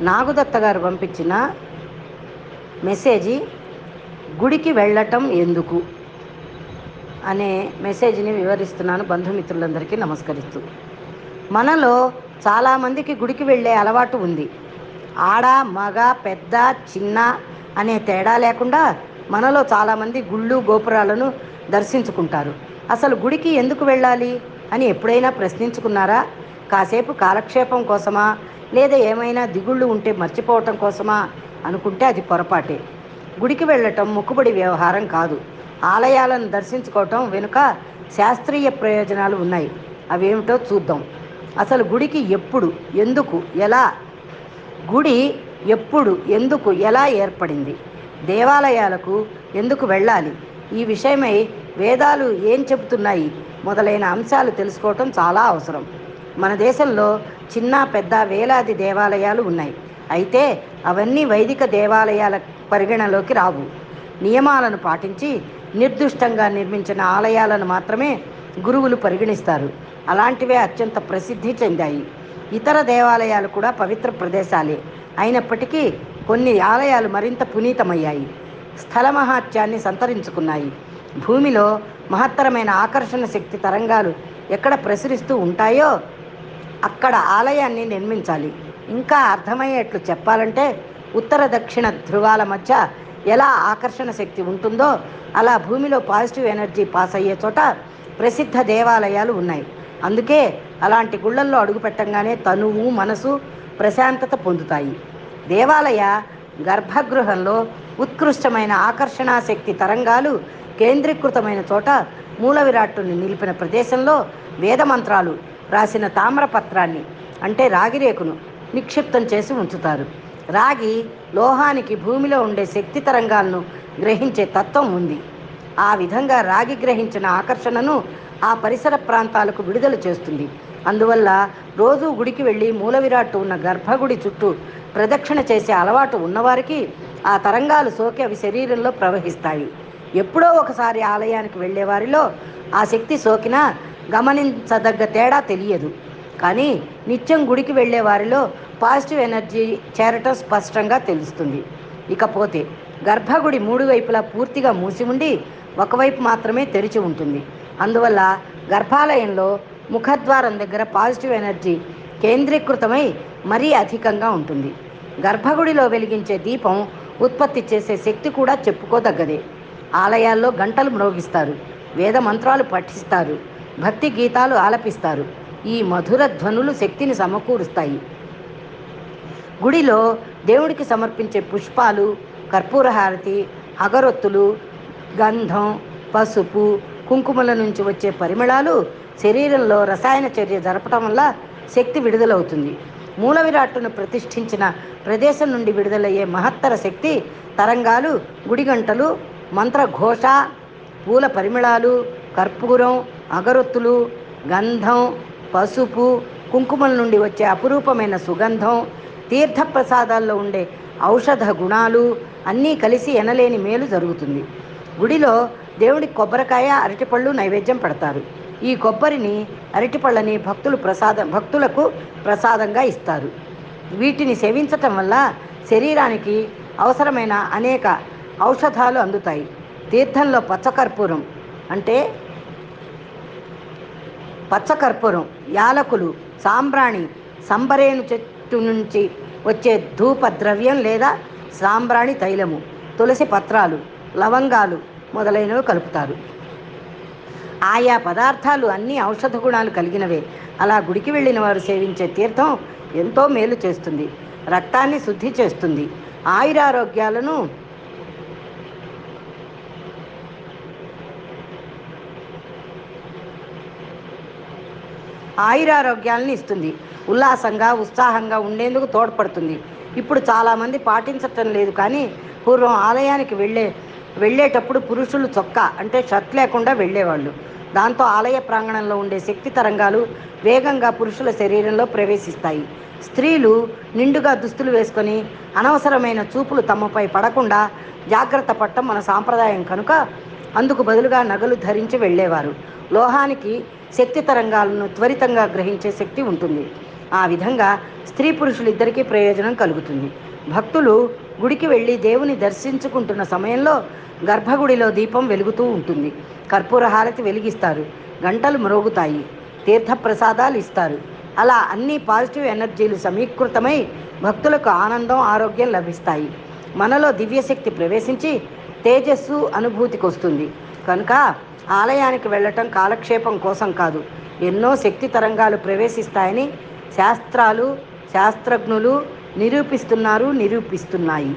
నాగుదత్త గారు పంపించిన మెసేజీ గుడికి వెళ్ళటం ఎందుకు? అనే మెసేజ్ని వివరిస్తున్నాను బంధుమిత్రులందరికీ నమస్కరిస్తూ. మనలో చాలామందికి గుడికి వెళ్ళే అలవాటు ఉంది. ఆడ మగ పెద్ద చిన్న అనే తేడా లేకుండా మనలో చాలామంది గుళ్ళు గోపురాలను దర్శించుకుంటారు. అసలు గుడికి ఎందుకు వెళ్ళాలి అని ఎప్పుడైనా ప్రశ్నించుకున్నారా? కాసేపు కాలక్షేపం కోసమా? లేదా ఏమైనా దిగుళ్ళు ఉంటే మర్చిపోవటం కోసమా అనుకుంటే అది పొరపాటే. గుడికి వెళ్ళటం మొక్కుబడి వ్యవహారం కాదు. ఆలయాలను దర్శించుకోవటం వెనుక శాస్త్రీయ ప్రయోజనాలు ఉన్నాయి. అవేమిటో చూద్దాం. అసలు గుడికి ఎప్పుడు ఎందుకు ఎలా? గుడి ఎప్పుడు ఎందుకు ఎలా ఏర్పడింది? దేవాలయాలకు ఎందుకు వెళ్ళాలి? ఈ విషయమై వేదాలు ఏం చెబుతున్నాయి? మొదలైన అంశాలు తెలుసుకోవటం చాలా అవసరం. మన దేశంలో చిన్న పెద్ద వేలాది దేవాలయాలు ఉన్నాయి. అయితే అవన్నీ వైదిక దేవాలయాల పరిగణలోకి రావు. నియమాలను పాటించి నిర్దుష్టంగా నిర్మించిన ఆలయాలను మాత్రమే గురువులు పరిగణిస్తారు. అలాంటివే అత్యంత ప్రసిద్ధి చెందాయి. ఇతర దేవాలయాలు కూడా పవిత్ర ప్రదేశాలే. అయినప్పటికీ కొన్ని ఆలయాలు మరింత పునీతమయ్యాయి. స్థల మహాత్యాన్ని సంతరించుకున్నాయి. భూమిలో మహత్తరమైన ఆకర్షణ శక్తి తరంగాలు ఎక్కడ ప్రసరిస్తూ ఉంటాయో అక్కడ ఆలయాన్ని నిర్మించాలి. ఇంకా అర్థమయ్యేట్లు చెప్పాలంటే ఉత్తర దక్షిణ ధృవాల మధ్య ఎలా ఆకర్షణ శక్తి ఉంటుందో అలా భూమిలో పాజిటివ్ ఎనర్జీ పాస్ అయ్యే చోట ప్రసిద్ధ దేవాలయాలు ఉన్నాయి. అందుకే అలాంటి గుళ్ళల్లో అడుగుపెట్టంగానే తనువు మనసు ప్రశాంతత పొందుతాయి. దేవాలయ గర్భగృహంలో ఉత్కృష్టమైన ఆకర్షణా శక్తి తరంగాలు కేంద్రీకృతమైన చోట మూల విరాట్టుని నిలిపిన ప్రదేశంలో వేదమంత్రాలు రాసిన తామ్రపత్రాన్ని అంటే రాగిరేకును నిక్షిప్తం చేసి ఉంచుతారు. రాగి లోహానికి భూమిలో ఉండే శక్తి తరంగాలను గ్రహించే తత్వం ఉంది. ఆ విధంగా రాగి గ్రహించిన ఆకర్షణను ఆ పరిసర ప్రాంతాలకు విడుదల చేస్తుంది. అందువల్ల రోజు గుడికి వెళ్ళి మూల విరాట్టు ఉన్న గర్భగుడి చుట్టూ ప్రదక్షిణ చేసే అలవాటు ఉన్నవారికి ఆ తరంగాలు సోకి అవి శరీరంలో ప్రవహిస్తాయి. ఎప్పుడో ఒకసారి ఆలయానికి వెళ్ళే వారిలో ఆ శక్తి సోకినా గమనించదగ్గ తేడా తెలియదు. కానీ నిత్యం గుడికి వెళ్ళే వారిలో పాజిటివ్ ఎనర్జీ చేరటం స్పష్టంగా తెలుస్తుంది. ఇకపోతే గర్భగుడి మూడు వైపులా పూర్తిగా మూసి ఉండి ఒకవైపు మాత్రమే తెరిచి ఉంటుంది. అందువల్ల గర్భాలయంలో ముఖద్వారం దగ్గర పాజిటివ్ ఎనర్జీ కేంద్రీకృతమై మరీ అధికంగా ఉంటుంది. గర్భగుడిలో వెలిగించే దీపం ఉత్పత్తి చేసే శక్తి కూడా చెప్పుకోదగ్గదే. ఆలయాల్లో గంటలు మ్రోగిస్తారు. వేద మంత్రాలు పఠిస్తారు. భక్తి గీతాలు ఆలపిస్తారు. ఈ మధుర ధ్వనులు శక్తిని సమకూరుస్తాయి. గుడిలో దేవుడికి సమర్పించే పుష్పాలు కర్పూరహారతి అగరొత్తులు గంధం పసుపు కుంకుమల నుంచి వచ్చే పరిమళాలు శరీరంలో రసాయన చర్య జరపటం వల్ల శక్తి విడుదలవుతుంది. మూల విరాట్టును ప్రతిష్ఠించిన ప్రదేశం నుండి విడుదలయ్యే మహత్తర శక్తి తరంగాలు గుడిగంటలు మంత్రఘోష పూల పరిమళాలు కర్పూరం అగరొత్తులు గంధం పసుపు కుంకుమల నుండి వచ్చే అపురూపమైన సుగంధం తీర్థప్రసాదాల్లో ఉండే ఔషధ గుణాలు అన్నీ కలిసి ఎనలేని మేలు జరుగుతుంది. గుడిలో దేవుడికి కొబ్బరికాయ అరటిపళ్ళు నైవేద్యం పెడతారు. ఈ కొబ్బరిని అరటిపళ్ళని భక్తులు ప్రసాదం భక్తులకు ప్రసాదంగా ఇస్తారు. వీటిని సేవించటం వల్ల శరీరానికి అవసరమైన అనేక ఔషధాలు అందుతాయి. తీర్థంలో పచ్చకర్పూరం అంటే పచ్చకర్పూరం యాలకులు సాంబ్రాణి సంబరేను చెట్టు నుంచి వచ్చే ధూప ద్రవ్యం లేదా సాంబ్రాణి తైలము తులసి పత్రాలు లవంగాలు మొదలైనవి కలుపుతారు. ఆయా పదార్థాలు అన్ని ఔషధ గుణాలు కలిగినవే. అలా గుడికి వెళ్ళిన వారు సేవించే తీర్థం ఎంతో మేలు చేస్తుంది. రక్తాన్ని శుద్ధి చేస్తుంది. ఆయురారోగ్యాలను ఆయురారోగ్యాలను ఇస్తుంది. ఉల్లాసంగా ఉత్సాహంగా ఉండేందుకు తోడ్పడుతుంది. ఇప్పుడు చాలామంది పాటించటం లేదు కానీ పూర్వం ఆలయానికి వెళ్ళే వెళ్ళేటప్పుడు పురుషులు చొక్కా అంటే షర్ట్ లేకుండా వెళ్ళేవాళ్ళు. దాంతో ఆలయ ప్రాంగణంలో ఉండే శక్తి తరంగాలు వేగంగా పురుషుల శరీరంలో ప్రవేశిస్తాయి. స్త్రీలు నిండుగా దుస్తులు వేసుకొని అనవసరమైన చూపులు తమపై పడకుండా జాగ్రత్త పట్టడం మన సాంప్రదాయం. కనుక అందుకు బదులుగా నగలు ధరించి వెళ్ళేవారు. లోహానికి శక్తి తరంగాలను త్వరితంగా గ్రహించే శక్తి ఉంటుంది. ఆ విధంగా స్త్రీ పురుషులిద్దరికీ ప్రయోజనం కలుగుతుంది. భక్తులు గుడికి వెళ్ళి దేవుని దర్శించుకుంటున్న సమయంలో గర్భగుడిలో దీపం వెలుగుతూ ఉంటుంది. కర్పూర హారతి వెలిగిస్తారు. గంటలు మ్రోగుతాయి. తీర్థప్రసాదాలు ఇస్తారు. అలా అన్ని పాజిటివ్ ఎనర్జీలు సమీకృతమై భక్తులకు ఆనందం ఆరోగ్యం లభిస్తాయి. మనలో దివ్యశక్తి ప్రవేశించి తేజస్సు అనుభూతికి వస్తుంది. కనుక ఆలయానికి వెళ్ళటం కాలక్షేపం కోసం కాదు. ఎన్నో శక్తి తరంగాలు ప్రవేశిస్తాయని శాస్త్రాలు శాస్త్రజ్ఞులు నిరూపిస్తున్నారు నిరూపిస్తున్నాయి.